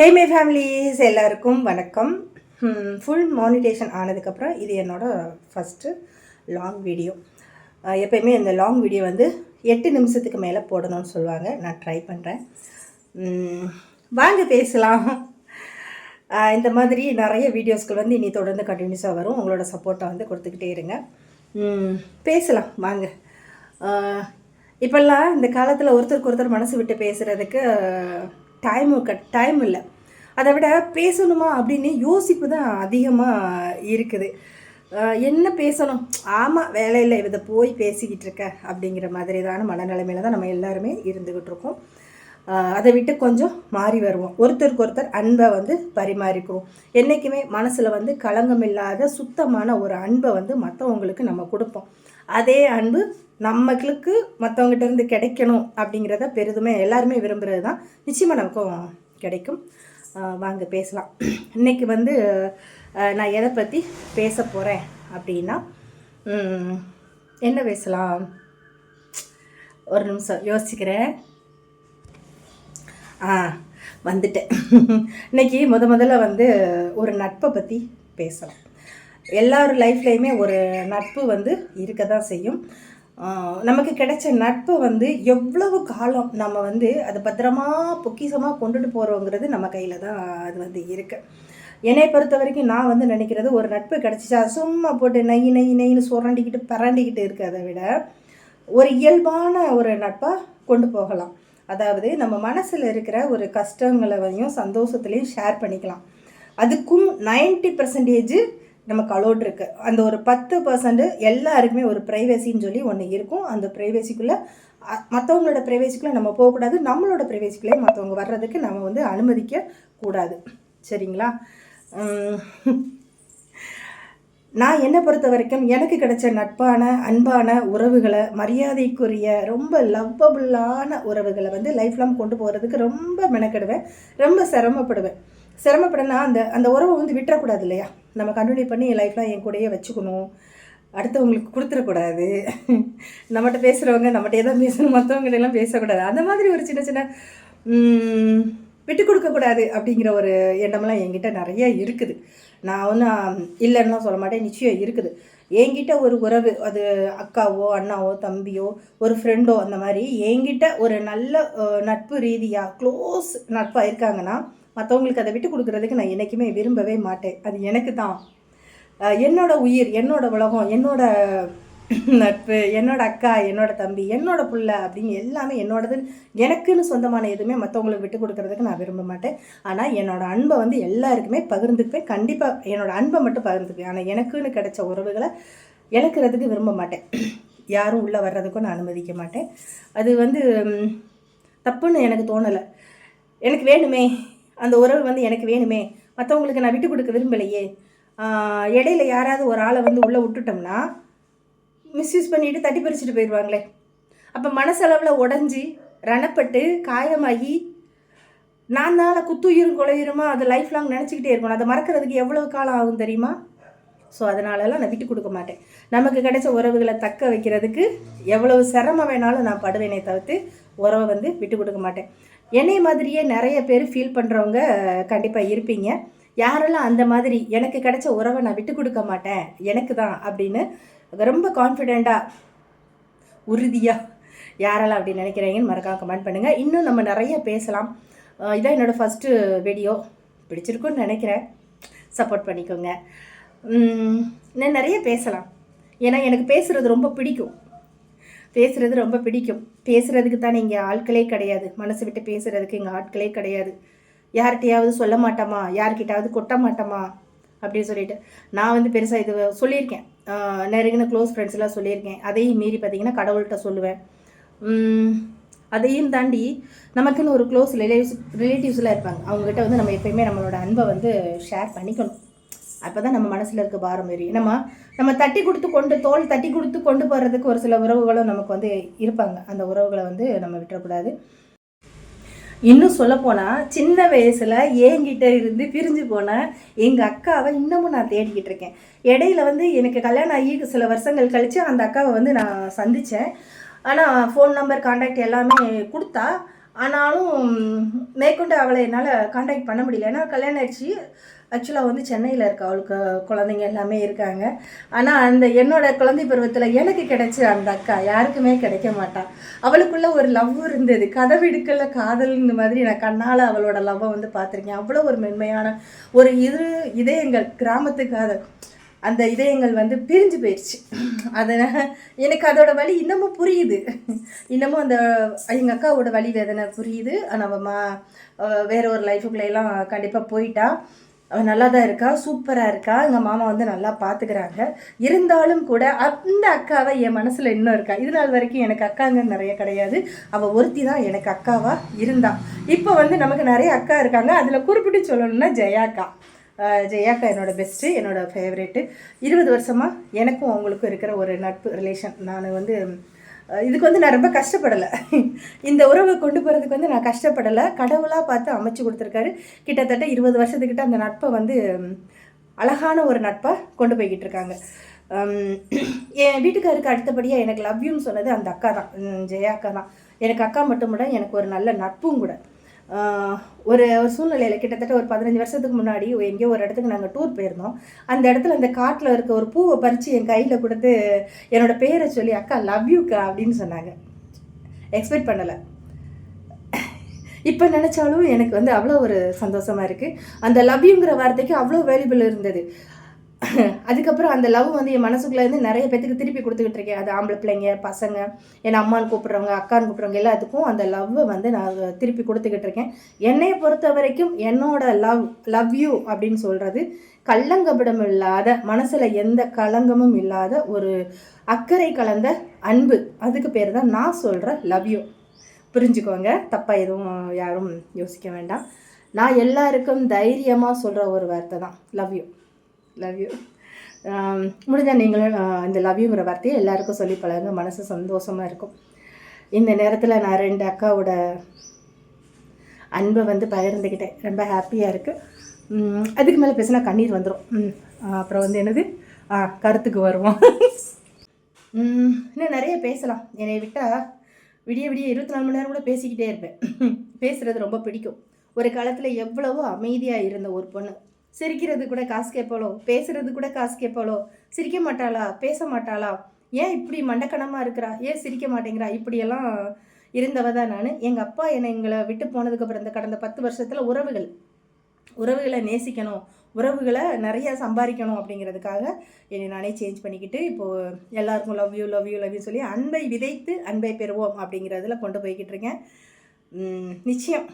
Hey my families எல்லாருக்கும் வணக்கம். Full monetisation ஆனதுக்கப்புறம் இது என்னோடய ஃபஸ்ட்டு லாங் வீடியோ எப்பயுமே இந்த லாங் வீடியோ வந்து எட்டு நிமிஷத்துக்கு மேலே போடணும்னு சொல்லுவாங்க. நான் ட்ரை பண்ணுறேன் வாங்க பேசலாம். இந்த மாதிரி நிறைய வீடியோஸ்கள் வந்து இனி தொடர்ந்து கண்டினியூஸாக வரும். உங்களோட சப்போர்ட்டை வந்து கொடுத்துக்கிட்டே இருங்க. பேசலாம். வாங்க. இப்போல்லாம் இந்த காலத்தில் ஒருத்தருக்கு ஒருத்தர் மனசு விட்டு பேசுகிறதுக்கு டைமு கட் டைம் இல்லை. அதை விட பேசணுமா அப்படின்னு யோசிப்பு தான் அதிகமாக இருக்குது. என்ன பேசணும்? ஆமாம் வேலையில் இதை போய் பேசிக்கிட்டு இருக்க அப்படிங்கிற மாதிரிதான மனநிலைமையில தான் நம்ம எல்லாருமே இருந்துக்கிட்டு இருக்கோம். அதை விட்டு கொஞ்சம் மாறி வருவோம். ஒருத்தருக்கு ஒருத்தர் அன்பை வந்து பரிமாறிக்குவோம். என்றைக்குமே மனசில் வந்து களங்கம் இல்லாத சுத்தமான ஒரு அன்பை வந்து மற்றவங்களுக்கு நம்ம கொடுப்போம். அதே அன்பு நம்மளுக்கு மற்றவங்ககிட்ட இருந்து கிடைக்கணும் அப்படிங்கிறத பெரிதுமே எல்லாருமே விரும்புகிறது தான். நிச்சயமாக நமக்கும் கிடைக்கும். வாங்க பேசலாம். இன்றைக்கி வந்து நான் எதை பற்றி பேச போகிறேன் அப்படின்னா என்ன பேசலாம்? ஒரு நிமிஷம் யோசிக்கிறேன். ஆ வந்துட்டேன். இன்னைக்கு முத முதல்ல வந்து ஒரு நட்பை பற்றி பேசலாம். எல்லார் லைஃப்லேயுமே ஒரு நட்பு வந்து இருக்க தான் செய்யும். நமக்கு கிடைச்ச நட்பு வந்து எவ்வளவு காலம் நம்ம வந்து அதை பத்திரமா பொக்கிஷமாக கொண்டுட்டு போகிறோங்கிறது நம்ம கையில் தான் அது வந்து இருக்குது என்னை பொறுத்த வரைக்கும் நான் வந்து நினைக்கிறது ஒரு நட்பு கிடச்சிச்சா சும்மா போட்டு நெய் நெய் நெய்னு சுரண்டிக்கிட்டு பரண்டிக்கிட்டு இருக்கிறத விட ஒரு இயல்பான ஒரு நட்பாக கொண்டு போகலாம். அதாவது நம்ம மனசில் இருக்கிற ஒரு கஷ்டங்களையும் சந்தோஷத்துலையும் ஷேர் பண்ணிக்கலாம். அதுக்கும் 90% பர்சன்டேஜ் நமக்கு அலோட் இருக்கு. அந்த ஒரு பத்து பர்சன்ட் எல்லாருக்குமே ஒரு ப்ரைவசின்னு சொல்லி ஒன்று இருக்கும். அந்த ப்ரைவசிக்குள்ளே மற்றவங்களோட ப்ரைவசிக்குள்ளே நம்ம போகக்கூடாது நம்மளோட ப்ரைவசிக்குள்ளே மற்றவங்க வர்றதுக்கு நம்ம வந்து அனுமதிக்க கூடாது. சரிங்களா? நான் என்னை பொறுத்த வரைக்கும் எனக்கு கிடைச்ச நட்பான அன்பான உறவுகளை மரியாதைக்குரிய ரொம்ப லவ்வபுல்லான உறவுகளை வந்து லைஃப் லாங் கொண்டு போகிறதுக்கு ரொம்ப மெனக்கெடுவேன். ரொம்ப சிரமப்படுவேன். சிரமப்படனா அந்த அந்த உறவை வந்து விட்டுறக்கூடாது இல்லையா? நம்ம கண்டினியூ பண்ணி லைஃப்லாம் என் கூடயே வச்சுக்கணும். அடுத்தவங்களுக்கு கொடுத்துடக்கூடாது. நம்மகிட்ட பேசுகிறவங்க நம்மகிட்ட தான் பேசணும். மற்றவங்கள்டெல்லாம் பேசக்கூடாது. அந்த மாதிரி ஒரு சின்ன சின்ன விட்டு கொடுக்கக்கூடாது அப்படிங்கிற ஒரு எண்ணம்லாம் என்கிட்ட நிறைய இருக்குது. நான் ஒன்றும் இல்லைன்னா சொல்ல மாட்டேன். நிச்சயம் இருக்குது. என்கிட்ட ஒரு உறவு அது அக்காவோ அண்ணாவோ தம்பியோ ஒரு ஃப்ரெண்டோ அந்த மாதிரி என்கிட்ட ஒரு நல்ல நட்பு ரீதியாக க்ளோஸ் நட்பாக இருக்காங்கன்னா மற்றவங்களுக்கு அதை விட்டு கொடுக்குறதுக்கு நான் என்றைக்குமே விரும்பவே மாட்டேன். அது எனக்கு தான். என்னோடய உயிர் என்னோடய உலகம் என்னோடய நட்பு என்னோட அக்கா என்னோட தம்பி என்னோட புள்ள அப்படின்னு எல்லாமே என்னோடது எனக்குன்னு சொந்தமான எதுவுமே மற்றவங்களுக்கு விட்டு கொடுக்கறதுக்கு நான் விரும்ப மாட்டேன். ஆனால் என்னோட அன்பை வந்து எல்லாருக்குமே பகிர்ந்துக்குவேன். கண்டிப்பாக என்னோட அன்பை மட்டும் பகிர்ந்துக்குவேன். ஆனால் எனக்குன்னு கிடைச்ச உறவுகளை இழக்கிறதுக்கு விரும்ப மாட்டேன். யாரும் உள்ளே வர்றதுக்கும் நான் அனுமதிக்க மாட்டேன். அது வந்து தப்புன்னு எனக்கு தோணலை. எனக்கு வேணுமே அந்த உறவு வந்து எனக்கு வேணுமே. மற்றவங்களுக்கு நான் விட்டு கொடுக்க விரும்பலையே. இடையில யாராவது ஒரு ஆளை வந்து உள்ளே விட்டுட்டோம்னா மிஸ்யூஸ் பண்ணிவிட்டு தட்டி பறிச்சுட்டு போயிடுவாங்களே. அப்போ மனசளவில் உடஞ்சி ரணப்பட்டு காயமாகி நான் தான் குத்துயிரும் கொலையுருமா அது லைஃப் லாங் நினச்சிக்கிட்டே இருக்கணும். அதை மறக்கிறதுக்கு எவ்வளோ காலம் ஆகும் தெரியுமா? ஸோ அதனாலலாம் நான் விட்டு கொடுக்க மாட்டேன். நமக்கு கிடைச்ச உறவுகளை தக்க வைக்கிறதுக்கு எவ்வளவு சிரமம் வேணாலும் நான் படுவேனே தவிர்த்து உறவை வந்து விட்டு கொடுக்க மாட்டேன். என்னை மாதிரியே நிறைய பேர் ஃபீல் பண்ணுறவங்க கண்டிப்பாக இருப்பீங்க. யாரெல்லாம் அந்த மாதிரி எனக்கு கிடைச்ச உறவை நான் விட்டு கொடுக்க மாட்டேன் எனக்கு தான் அப்படின்னு ரொம்ப கான்ஃபிடெண்ட்டாக உறுதியாக யாரெல்லாம் அப்படி நினைக்கிறீங்கன்னு மறக்காம கமெண்ட் பண்ணுங்கள் இன்னும் நம்ம நிறைய பேசலாம். இதான் என்னோடய ஃபஸ்ட்டு வீடியோ பிடிச்சிருக்குன்னு நினைக்கிறேன். சப்போர்ட் பண்ணிக்கோங்க. நான் நிறைய பேசலாம். ஏன்னா எனக்கு பேசுகிறது ரொம்ப பிடிக்கும். பேசுகிறது ரொம்ப பிடிக்கும். பேசுகிறதுக்கு தானே இங்கே ஆட்களே கிடையாது. மனசு விட்டு பேசுகிறதுக்கு இங்கே ஆட்களே கிடையாது. யார்கிட்டையாவது சொல்ல மாட்டோமா? யார்கிட்டாவது கொட்ட மாட்டோமா? அப்படின்னு சொல்லிட்டு. நான் வந்து பெருசாக இது சொல்லியிருக்கேன். நெருங்கின க்ளோஸ் ஃப்ரெண்ட்ஸ்லாம் சொல்லியிருக்கேன். அதையும் மீறி பார்த்தீங்கன்னா கடவுள்கிட்ட சொல்லுவேன். அதையும் தாண்டி நமக்குன்னு ஒரு க்ளோஸ் ரிலேட்டிவ்ஸ் ரிலேட்டிவ்ஸ்லாம் இருப்பாங்க. அவங்ககிட்ட வந்து நம்ம எப்பயுமே நம்மளோட அன்பை வந்து ஷேர் பண்ணிக்கணும். அப்போ தான் நம்ம மனசில் இருக்க பாரம் எரியும். நம்ம நம்ம தட்டி கொடுத்து கொண்டு தோல் தட்டி கொடுத்து கொண்டு போகிறதுக்கு ஒரு சில உறவுகளும் நமக்கு வந்து இருப்பாங்க. அந்த உறவுகளை வந்து நம்ம விட்டுறக்கூடாது. இன்னும் சொல்லப்போனால் சின்ன வயசில் என்கிட்ட இருந்து பிரிஞ்சு போன எங்கள் அக்காவை இன்னமும் நான் தேடிக்கிட்டு இருக்கேன். இடையில வந்து எனக்கு கல்யாணம் ஆகி சில வருஷங்கள் கழித்து அந்த அக்காவை வந்து நான் சந்தித்தேன் ஆனால் ஃபோன் நம்பர் காண்டாக்ட் எல்லாமே கொடுத்தா ஆனாலும் மேற்கொண்டு அவளை என்னால் காண்டாக்ட் பண்ண முடியல. ஏன்னா கல்யாணம் ஆயிடுச்சு. ஆக்சுவலாக வந்து சென்னையில் இருக்க. அவளுக்கு குழந்தைங்க எல்லாமே இருக்காங்க. ஆனால் அந்த என்னோட குழந்தை பருவத்தில் எனக்கு கிடைச்ச அந்த அக்கா யாருக்குமே கிடைக்க மாட்டா. அவளுக்குள்ள ஒரு லவ் இருந்தது. கதவிடுக்கல காதல் இந்த மாதிரி நான் கண்ணால் அவளோட லவ்வை வந்து பார்த்துருக்கேன். அவ்வளோ ஒரு மென்மையான ஒரு இரு இதயங்கள் கிராமத்து காதல் அந்த இதயங்கள் வந்து பிரிஞ்சு போயிடுச்சு. அதனால் எனக்கு அதோட வலி இன்னமும் புரியுது. இன்னமும் அந்த எங்கள் அக்காவோட வழி வேதனை புரியுது. ஆனால் அவள் மா வேற ஒரு லைஃபுக்குள்ளெல்லாம் கண்டிப்பாக போயிட்டா. அவள் நல்லா தான் இருக்கா? சூப்பராக இருக்கா? எங்கள் மாமா வந்து நல்லா பார்த்துக்கிறாங்க இருந்தாலும் கூட அந்த அக்காவை என் மனசில் இன்னும் இருக்கா? இது நாள் வரைக்கும் எனக்கு அக்காங்க நிறைய கிடையாது. அவள் ஒருத்தி தான் எனக்கு அக்காவாக இருந்தாள் இப்போ வந்து நமக்கு நிறைய அக்கா இருக்காங்க. அதில் குறிப்பிட்டு சொல்லணும்னா ஜெயாக்கா. ஜெயாக்கா என்னோட பெஸ்ட்டு என்னோடய ஃபேவரெட்டு இருபது வருஷமாக எனக்கும் அவங்களுக்கும் இருக்கிற ஒரு நட்பு ரிலேஷன் நான் வந்து இதுக்கு வந்து நான் ரொம்ப கஷ்டப்படலை. இந்த உறவை கொண்டு போகிறதுக்கு வந்து நான் கஷ்டப்படலை. கடவுளாக பார்த்து அமைச்சு கொடுத்துருக்காரு. கிட்டத்தட்ட இருபது வருஷத்துக்கிட்ட அந்த நட்பை வந்து அழகான ஒரு நட்பாக கொண்டு போய்கிட்டு இருக்காங்க. என் வீட்டுக்காருக்கு அடுத்தபடியாக எனக்கு லவ்யூன்னு சொன்னது அந்த அக்கா தான் ஜெயா அக்கா தான் எனக்கு அக்கா மட்டும் கூட எனக்கு ஒரு நல்ல நட்பும் கூட. ஒரு ஒரு சூழ்நிலையில் கிட்டத்தட்ட ஒரு பதினஞ்சு வருஷத்துக்கு முன்னாடி எங்கேயோ ஒரு இடத்துக்கு நாங்கள் டூர் போயிருந்தோம். அந்த இடத்துல அந்த காட்டில் இருக்க ஒரு பூவை பறித்து என் கையில் கொடுத்து என்னோட பேரை சொல்லி அக்கா லவ் யூக்கா அப்படின்னு சொன்னாங்க. எக்ஸ்பெக்ட் பண்ணலை. இப்போ நினச்சாலும் எனக்கு வந்து அவ்வளோ ஒரு சந்தோஷமாக இருக்குது அந்த லவ்யூங்கிற வார்த்தைக்கு அவ்வளோ வேல்யூபிள் இருந்தது. அதுக்கப்புறம் அந்த லவ் வந்து என் மனசுக்குள்ள இருந்து நிறைய பேத்துக்கு திருப்பி கொடுத்துக்கிட்டு இருக்கேன். அது ஆம்பளை பிள்ளைங்க பசங்க என் அம்மான்னு கூப்பிட்றவங்க அக்கான்னு கூப்பிட்றவங்க எல்லாத்துக்கும் அந்த லவ்வை வந்து நான் திருப்பி கொடுத்துக்கிட்டு இருக்கேன். என்னைய பொறுத்த வரைக்கும் என்னோட லவ் லவ் யூ அப்படின்னு சொல்கிறது கள்ளங்கபடம் இல்லாத மனசில் எந்த களங்கமும் இல்லாத ஒரு அக்கறை கலந்த அன்பு. அதுக்கு பேர் தான் நான் சொல்கிற லவ் யூ புரிஞ்சுக்கோங்க. தப்பாக எதுவும் யாரும் யோசிக்க வேண்டாம். நான் எல்லாருக்கும் தைரியமாக சொல்கிற ஒரு வார்த்தை தான் love you love you um, முடிஞ்சால் நீங்களும் uh, இந்த லவ்யூங்கிற வார்த்தையை எல்லாருக்கும் சொல்லி பழகுங்க. மனசு சந்தோஷமாக இருக்கும். இந்த நேரத்தில் நான் ரெண்டு அக்காவோட அன்பை வந்து பகிர்ந்துக்கிட்டேன் ரொம்ப ஹாப்பியாக இருக்குது அதுக்கு மேலே பேசினா கண்ணீர் வந்துடும் அப்புறம் வந்து என்னது? கருத்துக்கு வருவோம். இன்னும் நிறைய பேசலாம். என்னை விட்டால் விடிய விடிய இருபத்தி நாலு மணி நேரம் கூட பேசிக்கிட்டே இருப்பேன். பேசுகிறது ரொம்ப பிடிக்கும். ஒரு காலத்தில் எவ்வளவோ அமைதியாக இருந்த ஒரு பொண்ணு. சிரிக்கிறது கூட காசு கேட்பாளோ? பேசுறது கூட காசு கேட்பாளோ? சிரிக்க மாட்டாளா? பேச மாட்டாளா? ஏன் இப்படி மண்டக்கணமாக இருக்கிறா? ஏன் சிரிக்க மாட்டேங்கிறா? இப்படியெல்லாம் இருந்தவ தான் நான். எங்கள் அப்பா என்னை எங்களை விட்டு போனதுக்கப்புறம் இந்த கடந்த பத்து வருஷத்தில் உறவுகள் உறவுகளை நேசிக்கணும் உறவுகளை நிறையா சம்பாதிக்கணும் அப்படிங்கிறதுக்காக என்னை நானே சேஞ்ச் பண்ணிக்கிட்டு இப்போது எல்லாருக்கும் love you love you love you சொல்லி அன்பை விதைத்து அன்பை பெறுவோம் அப்படிங்கிறதுல கொண்டு போய்கிட்டு இருக்கேன். நிச்சயம்.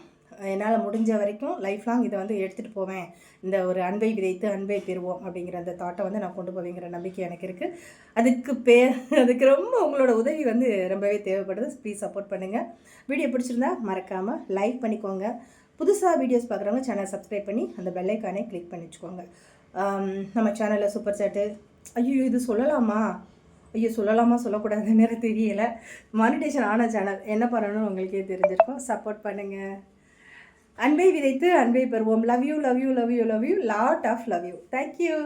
என்னால் முடிஞ்ச வரைக்கும் லைஃப் லாங் இதை வந்து எடுத்துகிட்டு போவேன். இந்த ஒரு அன்பை விதைத்து அன்பை பெறுவோம் அப்படிங்கிற அந்த தாட்டை வந்து நான் கொண்டு போவேங்கிற நம்பிக்கை எனக்கு இருக்குது அதுக்கு பே அதுக்கு ரொம்ப உங்களோட உதவி வந்து ரொம்பவே தேவைப்படுது. ப்ளீஸ் சப்போர்ட் பண்ணுங்கள் வீடியோ பிடிச்சிருந்தா மறக்காமல் லைக் பண்ணிக்கோங்க. புதுசாக வீடியோஸ் பார்க்குறவங்க சேனல் சப்ஸ்கிரைப் பண்ணி அந்த பெல்லைக்கானே கிளிக் பண்ணி வச்சுக்கோங்க. நம்ம சேனலில் சூப்பர் சாட்டு ஐயோ இது சொல்லலாமா? ஐயோ சொல்லலாமா சொல்லக்கூடாதுன்னு தெரியலை. மானிட்டேஷன் ஆன சேனல் என்ன பண்ணணும்னு உங்களுக்கே தெரிஞ்சிருக்கும். சப்போர்ட் பண்ணுங்கள் அன்பை விதைத்து அன்பை பெறுவோம். Love you love you love you love you lot of love you thank you